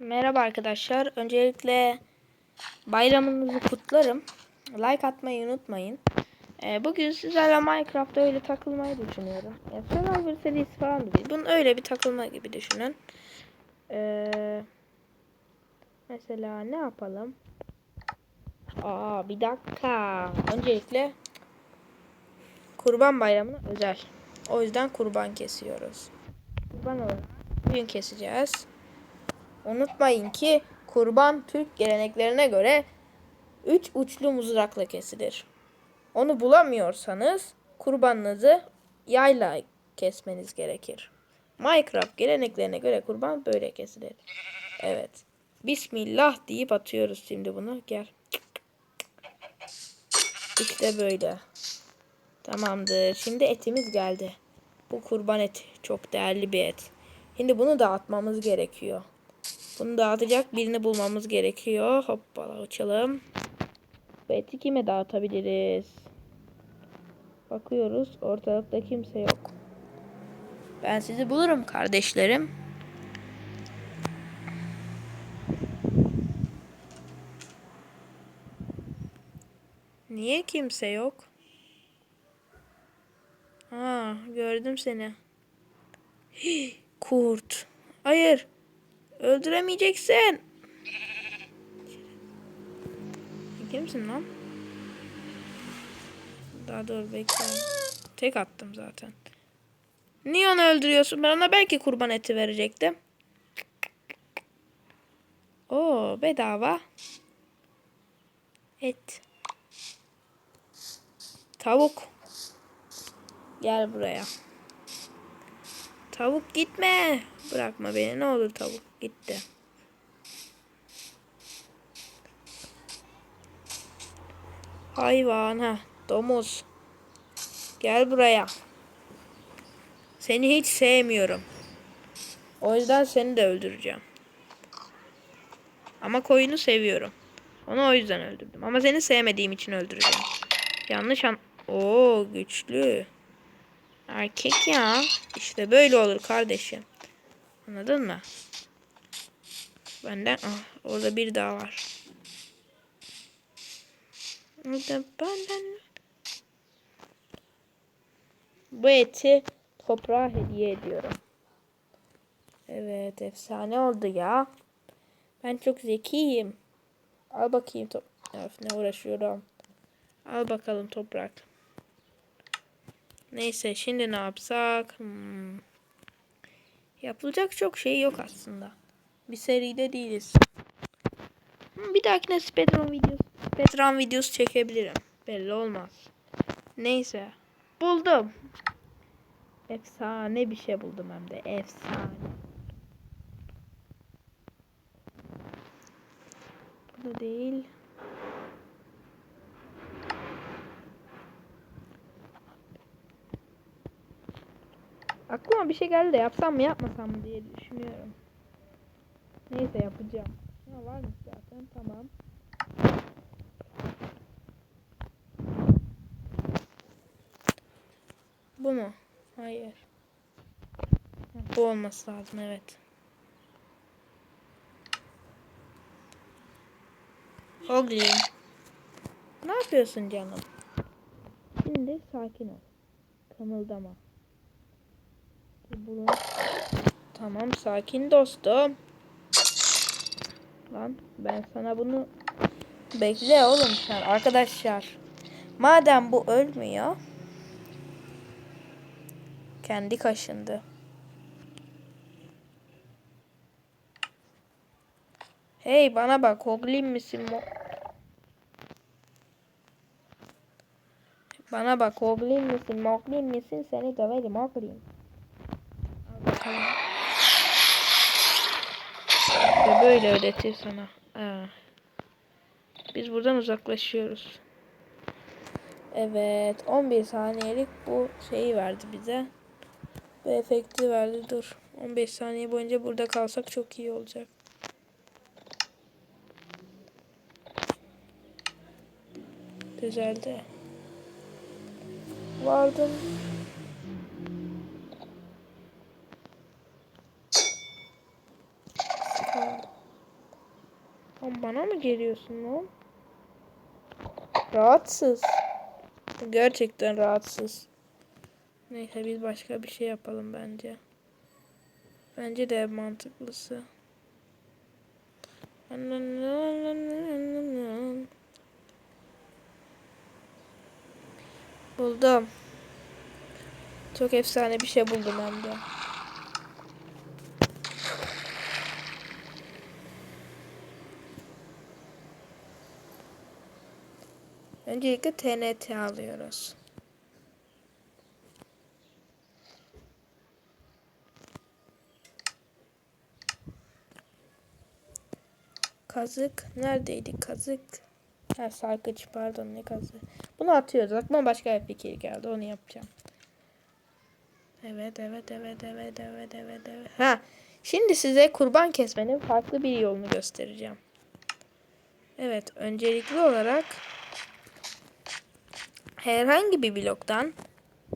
Merhaba arkadaşlar. Öncelikle bayramınızı kutlarım. Like atmayı unutmayın. Ee, bugün sizlerle Minecraft'ta öyle takılmayı düşünüyorum. Ya Survivor serisi falan değil. Bunun öyle bir takılma gibi düşünün. Ee, mesela ne yapalım? Aa bir dakika. Öncelikle Kurban Bayramı'na özel. O yüzden kurban kesiyoruz. Kurban olarak bugün keseceğiz. Unutmayın ki kurban Türk geleneklerine göre üç uçlu mızrakla kesilir. Onu bulamıyorsanız kurbanınızı yayla kesmeniz gerekir. Minecraft geleneklerine göre kurban böyle kesilir. Evet. Bismillah deyip atıyoruz şimdi bunu. Gel. İşte böyle. Tamamdır. Şimdi etimiz geldi. Bu kurban eti. Çok değerli bir et. Şimdi bunu dağıtmamız gerekiyor. Bunu dağıtacak birini bulmamız gerekiyor. Hoppala uçalım. Bu eti kime dağıtabiliriz? Bakıyoruz. Ortalıkta kimse yok. Ben sizi bulurum kardeşlerim. Niye kimse yok? Aa, gördüm seni. Hii, kurt. Hayır. Öldüremeyeceksin. Kimsin lan? Daha doğru bekle. Tek attım zaten. Niye onu öldürüyorsun? Ben ona belki kurban eti verecektim. Oo bedava. Et. Tavuk. Gel buraya. Tavuk gitme. Bırakma beni ne olur tavuk. Gitti. Hayvan ha. Domuz. Gel buraya. Seni hiç sevmiyorum. O yüzden seni de öldüreceğim. Ama koyunu seviyorum. Onu o yüzden öldürdüm. Ama seni sevmediğim için öldüreceğim. Yanlış an... Oo güçlü. Erkek ya. İşte böyle olur kardeşim. Anladın mı? Benden... Ah, orada bir daha var. Orada benden... Bu eti toprağa hediye ediyorum. Evet efsane oldu ya. Ben çok zekiyim. Al bakayım top. Öf, ne uğraşıyorum. Al bakalım toprak. Neyse şimdi ne yapsak? Hmm. Yapılacak çok şey yok aslında. Bir seride değiliz. Hmm, Bir dahakine speedrun videosu, speedrun videosu çekebilirim. Belli olmaz. Neyse. Buldum. Efsane bir şey buldum hem de. Efsane. Bu da değil. Aklıma bir şey geldi de yapsam mı yapmasam mı diye düşünüyorum. Neyse yapacağım. Ha varmış zaten tamam. Bu mu? Hayır. Ha, Bu olması lazım evet. Ogli. Ne yapıyorsun canım? Şimdi sakin ol. Kımıldama. Bunu... Tamam sakin dostum. Lan ben sana bunu bekle oğlum sen arkadaşlar. Madem bu ölmüyor. Kendi kaşındı. Hey bana bak Hoglin misin? Bana bak Hoglin misin? Moglin misin? Seni döverim Hoglin. İşte böyle öğretir sana. Ha. Biz buradan uzaklaşıyoruz. Evet. 11 saniyelik bu şeyi verdi bize. Bu efekti verdi. Dur. 15 saniye boyunca burada kalsak çok iyi olacak. Düzeldi. Vardım. Tamam. Lan bana mı geliyorsun lan? Rahatsız. Gerçekten rahatsız. Neyse biz başka bir şey yapalım bence. Bence de mantıklısı. Buldum. Çok efsane bir şey buldum hem de. Öncelikle TNT alıyoruz. Kazık. Neredeydi kazık? Ha sarkıç pardon ne kazığı. Bunu atıyoruz. Aklıma başka bir fikir geldi. Onu yapacağım. Evet evet evet evet evet evet evet. Ha şimdi size kurban kesmenin farklı bir yolunu göstereceğim. Evet öncelikli olarak herhangi bir bloktan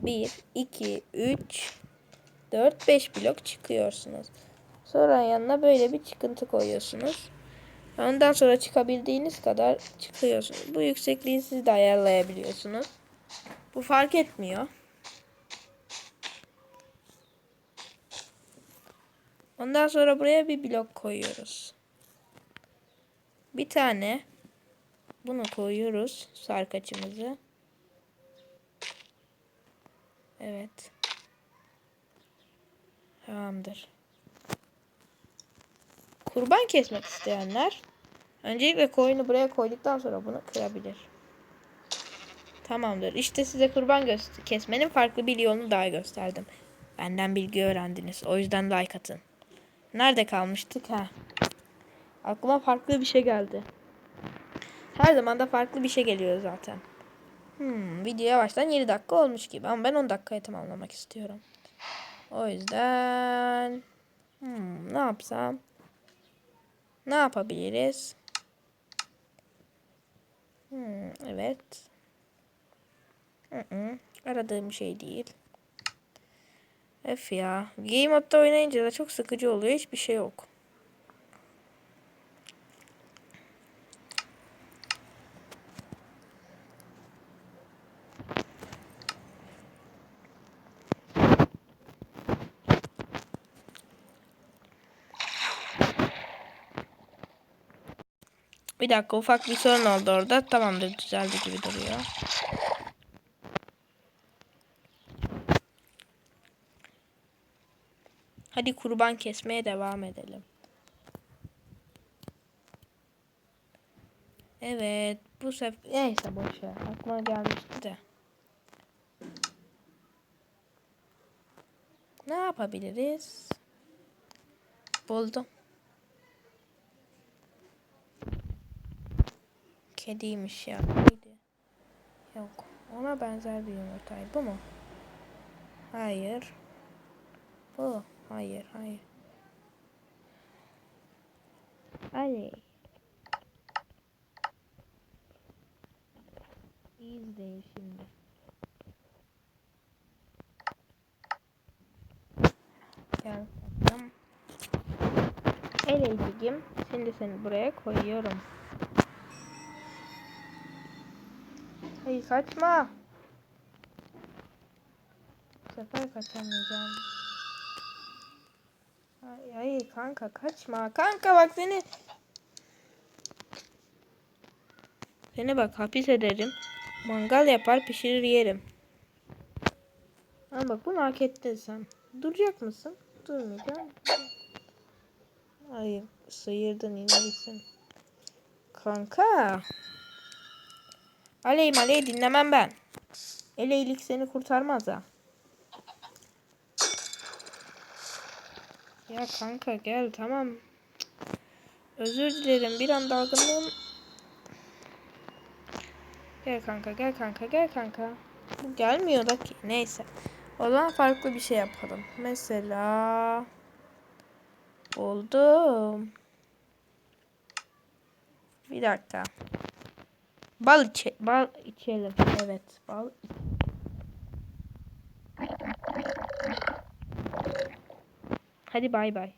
1, 2, 3, 4, 5 blok çıkıyorsunuz. Sonra yanına böyle bir çıkıntı koyuyorsunuz. Ondan sonra çıkabildiğiniz kadar çıkıyorsunuz. Bu yüksekliği siz de ayarlayabiliyorsunuz. Bu fark etmiyor. Ondan sonra buraya bir blok koyuyoruz. Bir tane bunu koyuyoruz sarkaçımızı. Evet. Tamamdır. Kurban kesmek isteyenler öncelikle koyunu buraya koyduktan sonra bunu kırabilir. Tamamdır. İşte size kurban kesmenin farklı bir yolunu daha gösterdim. Benden bilgi öğrendiniz. O yüzden like atın. Nerede kalmıştık ha? Aklıma farklı bir şey geldi. Her zaman da farklı bir şey geliyor zaten. Hmm, video yavaştan 7 dakika olmuş gibi ama ben 10 dakikaya tamamlamak istiyorum. O yüzden hmm, ne yapsam? Ne yapabiliriz? Hmm, evet. Hı -hı, aradığım şey değil. F ya. Game modda oynayınca da çok sıkıcı oluyor. Hiçbir şey yok. Bir dakika ufak bir sorun oldu orada. Tamamdır düzeldi gibi duruyor. Hadi kurban kesmeye devam edelim. Evet bu sefer neyse boş ver. Aklıma gelmişti de. Ne yapabiliriz? Buldum. Kediymiş ya. Neydi? Yok. Ona benzer bir yumurtaydı. Bu mu? Hayır. Bu. Hayır. Hayır. İyi izleyin şimdi. Gel bakalım. Eleycigim. Şimdi seni buraya koyuyorum. Hayır kaçma. Bu sefer kaçamayacağım. Hayır, hayır kanka kaçma. Kanka bak seni. Seni bak hapis ederim. Mangal yapar pişirir yerim. Ama bak bunu hak ettin sen. Duracak mısın? Durmayacağım. Hayır sıyırdın yine gitsin. Kanka. Aley maley dinlemem ben. Eleylik seni kurtarmaz ha. Ya kanka gel tamam. Özür dilerim bir an dalgınlığım. Gel kanka gel kanka gel kanka. Bu gelmiyor da ki. Neyse. O zaman farklı bir şey yapalım. Mesela oldum. Bir dakika. Bal içe bal içelim. Evet, bal. Hadi bay bay.